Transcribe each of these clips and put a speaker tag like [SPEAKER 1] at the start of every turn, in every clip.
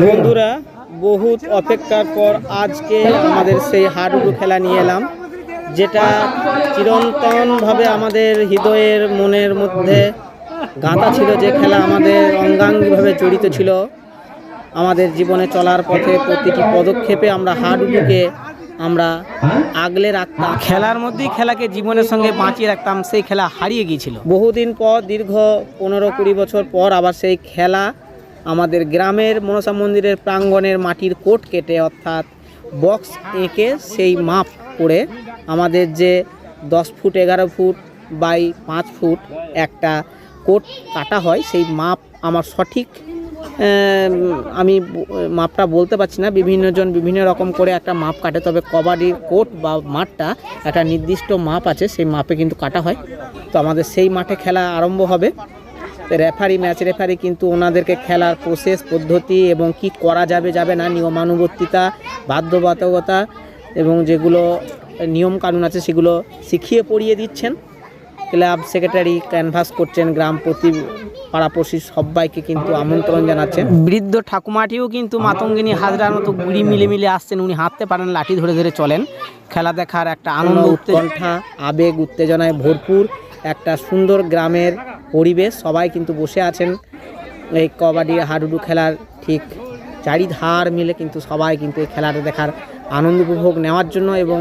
[SPEAKER 1] বন্ধুরা, বহুত অপেক্ষার পর আজকে আমাদের সেই হাডুডু খেলা নিয়ে এলাম, যেটা চিরন্তনভাবে আমাদের হৃদয়ের মনের মধ্যে গাঁথা ছিল যে খেলা আমাদের অঙ্গাঙ্গিভাবে জড়িত ছিল। আমাদের জীবনে চলার পথে প্রতিটি পদক্ষেপে আমরা হাডুডুকে আমরা আগলে রাখতাম। খেলার মধ্যেই খেলাকে জীবনের সঙ্গে বাঁচিয়ে রাখতাম, সেই খেলা হারিয়ে গিয়েছিল। বহুদিন পর, দীর্ঘ পনেরো কুড়ি বছর পর আবার সেই খেলা আমাদের গ্রামের মনসা মন্দিরের প্রাঙ্গণের মাটির কোট কেটে অর্থাৎ বক্স এঁকে সেই মাপ করে আমাদের যে দশ ফুট, এগারো ফুট বাই পাঁচ ফুট একটা কোট কাটা হয়, সেই মাপ আমার সঠিক আমি মাপটা বলতে পারছি না। বিভিন্ন জন বিভিন্ন রকম করে একটা মাপ কাটে, তবে কবাডির কোট বা মাঠটা একটা নির্দিষ্ট মাপ আছে, সেই মাপে কিন্তু কাটা হয়। তো আমাদের সেই মাঠে খেলা আরম্ভ হবে। রেফারি ম্যাচ রেফারি কিন্তু ওনাদেরকে খেলার প্রসেস পদ্ধতি এবং কি করা যাবে যাবে না নিয়মানুবর্তিতা বাধ্যবাধকতা এবং যেগুলো নিয়ম কানুন আছে সেগুলো শিখিয়ে পড়িয়ে দিচ্ছেন। ক্লাব সেক্রেটারি ক্যানভাস করছেন গ্রাম প্রতি পাড়াপড়শি সবাইকে কিন্তু আমন্ত্রণ জানাচ্ছেন। বৃদ্ধ ঠাকুমাটিও কিন্তু মাতঙ্গিনী হাজরার মতো গুড়ি মিলে মিলে আসছেন উনি হাঁটতে পারেন লাঠি ধরে ধরে চলেন। খেলা দেখার একটা আনন্দ উৎকণ্ঠা আবেগ উত্তেজনায় ভরপুর একটা সুন্দর গ্রামের পরিবেশ, সবাই কিন্তু বসে আছেন। এই কবাডি, হাডুডু খেলার ঠিক চারিধার মিলে কিন্তু সবাই কিন্তু এই খেলাটা দেখার আনন্দ উপভোগ নেওয়ার জন্য এবং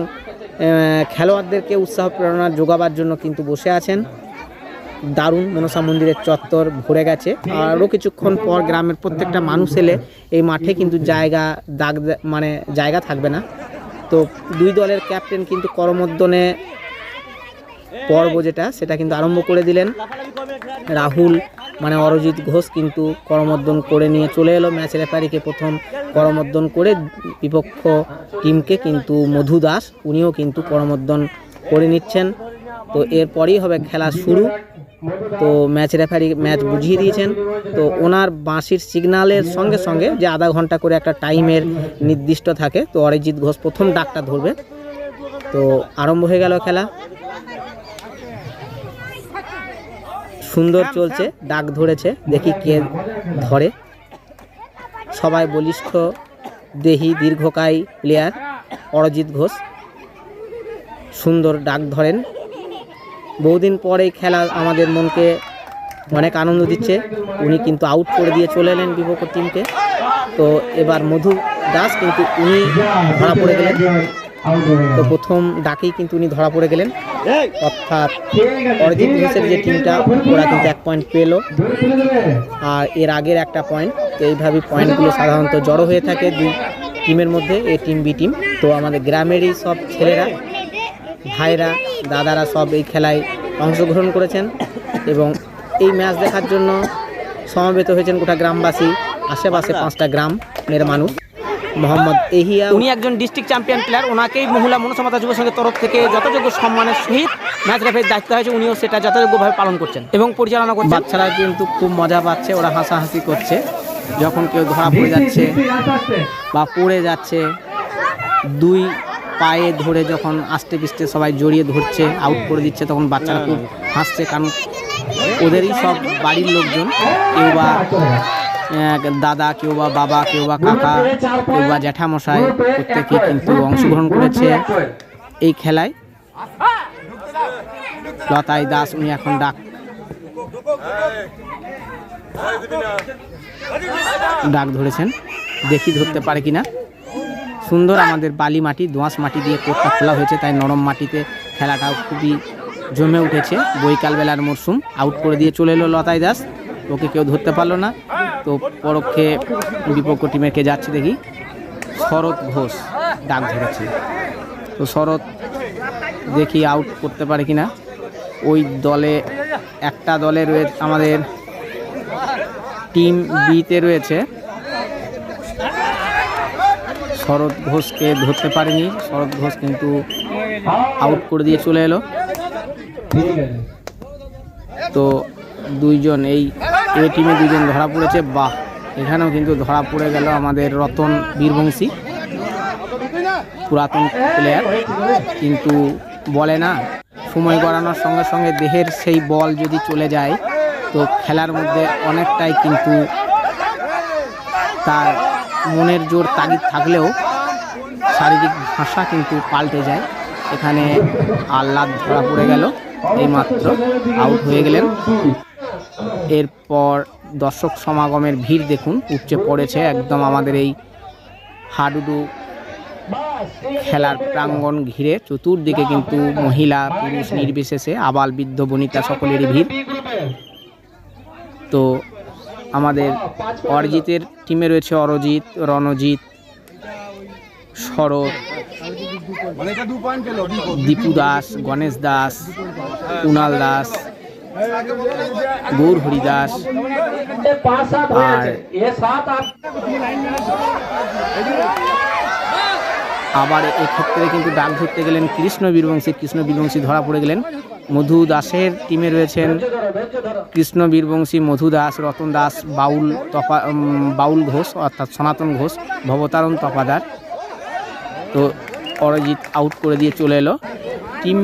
[SPEAKER 1] খেলোয়াড়দেরকে উৎসাহ প্রেরণা যোগাবার জন্য কিন্তু বসে আছেন। দারুণ মনসা মন্দিরের চত্বর ভরে গেছে। আরও কিছুক্ষণ পর গ্রামের প্রত্যেকটা মানুষ এলে এই মাঠে কিন্তু জায়গা, দাগ মানে জায়গা থাকবে না। তো দুই দলের ক্যাপ্টেন কিন্তু করমর্দনে পর্ব যেটা, সেটা কিন্তু আরম্ভ করে দিলেন রাহুল মানে অরজিৎ ঘোষ কিন্তু করমর্দন করে নিয়ে চলে এলো। ম্যাচ রেফারিকে প্রথম করমর্দন করে বিপক্ষ টিমকে কিন্তু মধু দাস, উনিও কিন্তু করমর্দন করে নিচ্ছেন। তো এরপরেই হবে খেলা শুরু। তো ম্যাচ রেফারি ম্যাচ বুঝিয়ে দিয়েছেন। তো ওনার বাঁশির সিগন্যালের সঙ্গে সঙ্গে যে আধা ঘণ্টা করে একটা টাইমের নির্দিষ্ট থাকে, তো অরিজিৎ ঘোষ প্রথম ডাকটা ধরবে। তো আরম্ভ হয়ে গেল খেলা। সুন্দর চলছে ডাক ধরেছে, দেখি কে ধরে। সবাই বলিষ্ঠ দেহি দীর্ঘকায় প্লেয়ার অরজিৎ ঘোষ। সুন্দর ডাক ধরেন। বহুদিন পরে খেলা আমাদের মনকে অনেক আনন্দ দিচ্ছে। উনি কিন্তু আউট করে দিয়ে চলে এলেন বিপক্ষ টিমকে তো এবার মধু দাস, কিন্তু উনি ধরা পড়ে গেলেন। তো প্রথম ডাকেই কিন্তু উনি ধরা পড়ে গেলেন। অর্থাৎ অরিজিৎ ঘোষের যে টিমটা, ওরা কিন্তু এক পয়েন্ট পেল। আর এর আগের একটা পয়েন্ট তো এইভাবে পয়েন্টগুলো সাধারণত জড়ো হয়ে থাকে দুই টিমের মধ্যে, এ টিম, বি টিম। তো আমাদের গ্রামেরই সব ছেলেরা, ভাইরা, দাদারা সব এই খেলায় অংশগ্রহণ করেছেন এবং এই ম্যাচ দেখার জন্য সমবেত হয়েছেন গোটা গ্রামবাসী। আশেপাশে পাঁচটা গ্রামের মানুষ। মোহাম্মদ এহিয়া। উনি একজন ডিস্ট্রিক্ট চ্যাম্পিয়ন প্লেয়ার ওনাকেই মহিলা মনসমতা যুব সংঘের তরফ থেকে যথাযোগ্য সম্মানের সহিত ম্যাচ রেফারির দায়িত্ব হয়েছে। উনিও সেটা যথাযোগ্যভাবে পালন করছেন এবং পরিচালনা করছেন। বাচ্চারা কিন্তু খুব মজা পাচ্ছে ওরা হাসাহাসি করছে। যখন কেউ ধরা পড়ে যাচ্ছে বা পড়ে যাচ্ছে দুই পায়ে ধরে যখন আস্তে পিস্তে সবাই জড়িয়ে ধরছে আউট করে দিচ্ছে তখন বাচ্চারা খুব হাসছে। কারণ ওদেরই সব বাড়ির লোকজন কেউ বা দাদা কেউ বা বাবা কেউ বা কাকা কেউ বা জ্যাঠামশাই প্রত্যেকেই কিন্তু অংশগ্রহণ করেছে এই খেলায়। লতাই দাস উনি এখন ডাক। ডাক ধরেছেন। দেখি ধরতে পারে কিনা। সুন্দর আমাদের বালি মাটি দোঁয়াশ মাটি দিয়ে কোর্টটা খোলা হয়েছে তাই নরম মাটিতে খেলাটাও খুবই জমে উঠেছে। বৈকাল বেলার মরশুম আউট করে দিয়ে চলে এলো লতাই দাস। ওকে কেউ ধরতে পারল না। তো পরোক্ষে বিপক্ষ টিমের কে যাচ্ছে দেখি? শরৎ ঘোষ ডাক ধরেছে। তো শরৎ দেখি আউট করতে পারে কিনা? ওই দলে, একটা দলে রয়েছে আমাদের টিম বিতে রয়েছে। শরৎ ঘোষকে ধরতে পারেনি। শরৎ ঘোষ কিন্তু আউট করে দিয়ে চলে এলো। তো দুইজন এই এ টিমে দুজন ধরা পড়েছে। বাহ, এখানেও কিন্তু ধরা পড়ে গেল আমাদের রতন বীরবংশী। পুরাতন প্লেয়ার কিন্তু বলে না, সময় গড়ানোর সঙ্গে সঙ্গে দেহের সেই বল যদি চলে যায়, তো খেলার মধ্যে অনেকটাই কিন্তু তার মনের জোর তাগিদ থাকলেও শারীরিক ভাষা কিন্তু পাল্টে যায়। এখানে আহ্লাদ ধরা পড়ে গেল, এইমাত্র আউট হয়ে গেলেন। এরপর দর্শক সমাগমের ভিড় দেখুন, উপচে পড়েছে একদম আমাদের এই হাডুডু খেলার প্রাঙ্গণ ঘিরে। চতুর্দিকে কিন্তু মহিলা, পুরুষ নির্বিশেষে আবাল বৃদ্ধ, বনিতা সকলেরই ভিড়। তো আমাদের অরিজিতের টিমে রয়েছে অরজিৎ, রণজিৎ, শরৎ, দীপু দাস, গণেশ দাস কুণাল দাস গৌর হরিদাস। আর আবার এক্ষেত্রে কিন্তু ডাক ধরতে গেলেন কৃষ্ণ বীরবংশী কৃষ্ণ বীরবংশী ধরা পড়ে গেলেন। মধু দাসের টিমে রয়েছেন কৃষ্ণ বীরবংশী, মধু দাস, রতন দাস, বাউল তপা বাউল ঘোষ, অর্থাৎ সনাতন ঘোষ, ভবতারণ তপাদার। তো অরিজিৎ আউট করে দিয়ে চলে এলো। টিম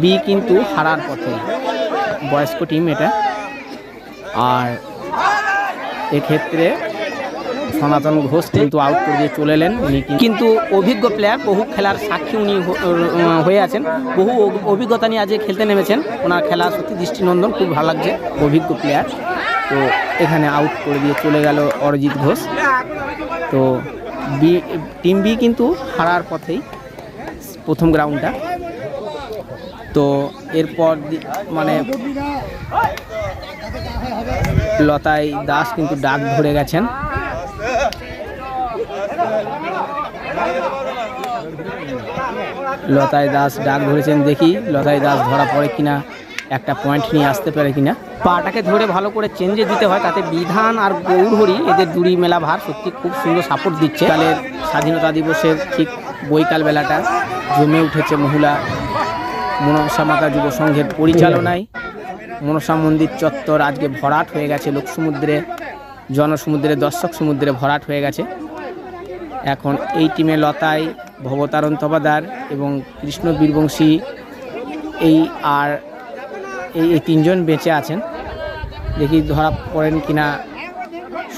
[SPEAKER 1] বি কিন্তু হারার পথে। বয়স্ক টিম এটা। আর এক্ষেত্রে সনাতন ঘোষ কিন্তু আউট করে দিয়ে চলে এলেন। উনি কিন্তু অভিজ্ঞ প্লেয়ার বহু খেলার সাক্ষী উনি হয়ে আছেন। বহু অভিজ্ঞতা নিয়ে আজকে খেলতে নেমেছেন। ওনার খেলা সত্যি দৃষ্টিনন্দন খুব ভালো লাগছে। অভিজ্ঞ প্লেয়ার তো এখানে আউট করে দিয়ে চলে গেল অরিজিৎ ঘোষ। তো বি টিম বি কিন্তু হারার পথেই প্রথম গ্রাউন্ডটা তো এরপর মানে লতাই দাস কিন্তু ডাক ধরে গেছেন। লতাই দাস ডাক ধরেছেন দেখি, লতাই দাস ধরা পড়ে কিনা, একটা পয়েন্ট নিয়ে আসতে পারে কিনা। পাটাকে ধরে ভালো করে চেঞ্জে দিতে হয়, তাতে বিধান আর গৌরহরি, এদের দুরি মেলা ভার সত্যি খুব সুন্দর সাপোর্ট দিচ্ছে। কালের স্বাধীনতা দিবসের ঠিক বৈকাল বেলাটা জমে উঠেছে মহিলা মনসা মাতা যুব সংঘের পরিচালনায়। মনসা মন্দির চত্বর আজকে ভরাট হয়ে গেছে লোকসমুদ্রে, জনসমুদ্রে দর্শক সমুদ্রে ভরাট হয়ে গেছে। এখন এই টিমে লতাই, ভবতারণ তবাদার এবং কৃষ্ণ বীরবংশী, এই আর এই এই তিনজন বেঁচে আছেন। দেখি ধরা পড়েন কিনা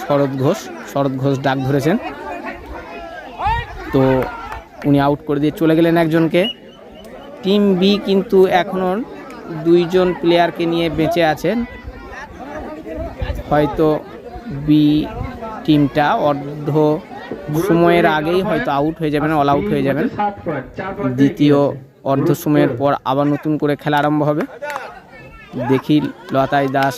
[SPEAKER 1] শরৎ ঘোষ। শরৎ ঘোষ ডাক ধরেছেন। তো উনি আউট করে দিয়ে চলে গেলেন একজনকে। টিম বি কিন্তু এখনও দুইজন প্লেয়ারকে নিয়ে বেঁচে আছেন। হয়তো বি টিমটা অর্ধ সময়ের আগেই হয়তো আউট হয়ে যাবেন অল আউট হয়ে যাবেন। দ্বিতীয় অর্ধ সময়ের পর আবার নতুন করে খেলা আরম্ভ হবে। দেখি লতাই দাস,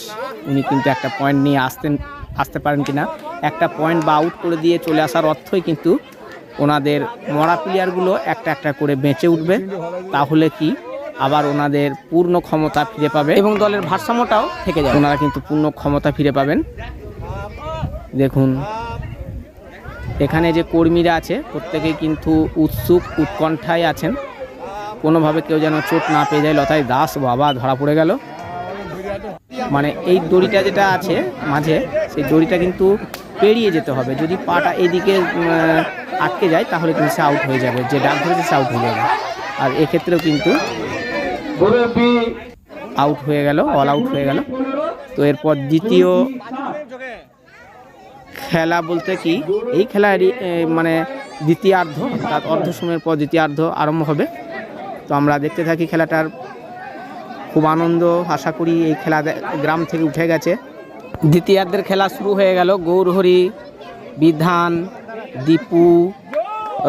[SPEAKER 1] উনি কিন্তু একটা পয়েন্ট নিয়ে আসতেন, আসতে পারেন কিনা। একটা পয়েন্ট বা আউট করে দিয়ে চলে আসার অর্থই কিন্তু ওনাদের মরা প্লেয়ারগুলো একটা একটা করে বেঁচে উঠবে, তাহলে কি আবার ওনাদের পূর্ণ ক্ষমতা ফিরে পাবে? এবং দলের ভারসাম্যটাও থেকে যাবে। ওনারা কিন্তু পূর্ণ ক্ষমতা ফিরে পাবেন। দেখুন, এখানে যে কর্মীরা আছে, প্রত্যেকেই কিন্তু উৎসুক, উৎকণ্ঠায় আছেন। কোনোভাবে কেউ যেন চোট না পেয়ে যায়, লতায় দাস বাবা ধরা পড়ে গেল। মানে এই দড়িটা যেটা আছে মাঝে, সেই দড়িটা কিন্তু পেরিয়ে যেতে হবে। যদি পাটা এদিকে আটকে যায়, তাহলে কিন্তু সে আউট হয়ে যাবে। যে ডাক ধরেছে, সে আউট হয়ে যাবে। আর এক্ষেত্রেও কিন্তু আউট হয়ে গেল অল আউট হয়ে গেল। তো এরপর দ্বিতীয় খেলা বলতে কি, এই খেলারই মানে দ্বিতীয়ার্ধ, অর্থাৎ অর্ধ সময়ের পর দ্বিতীয়ার্ধ আরম্ভ হবে। তো আমরা দেখতে থাকি খেলাটার। খুব আনন্দ, আশা করি এই খেলা গ্রাম থেকে উঠে গেছে। দ্বিতীয়ার্ধের খেলা শুরু হয়ে গেল। গৌরহরি বিধান দীপু,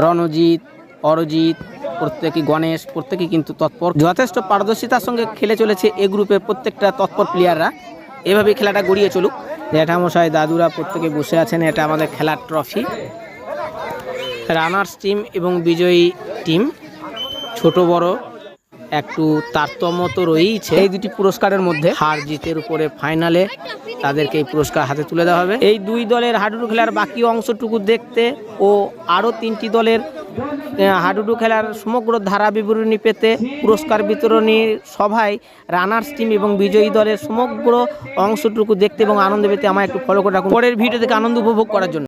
[SPEAKER 1] রণজিৎ, অরজিৎ, প্রত্যেকে গণেশ, প্রত্যেকে কিন্তু তৎপর। যথেষ্ট পারদর্শিতার সঙ্গে খেলে চলেছে এ গ্রুপের প্রত্যেকটা তৎপর প্লেয়াররা এভাবেই খেলাটা গড়িয়ে চলুক। জ্যাঠামশাই, দাদুরা প্রত্যেকে বসে আছেন। এটা আমাদের খেলার ট্রফি রানার্স টিম এবং বিজয়ী টিম ছোট, বড় একটু তারতম্য তো রয়েইছে। এই দুটি পুরস্কারের মধ্যে হার জিতের উপরে ফাইনালে তাদেরকে এই পুরস্কার হাতে তুলে দেওয়া হবে। এই দুই দলের হাডুডু খেলার বাকি অংশটুকু দেখতে ও আরও তিনটি দলের হাডুডু খেলার সমগ্র ধারা বিবরণী পেতে পুরস্কার বিতরণী সভায় রানার্স টিম এবং বিজয়ী দলের সমগ্র অংশটুকু দেখতে এবং আনন্দ পেতে আমার একটু ফলো করে রাখুন। পরের ভিডিও থেকে আনন্দ উপভোগ করার জন্য।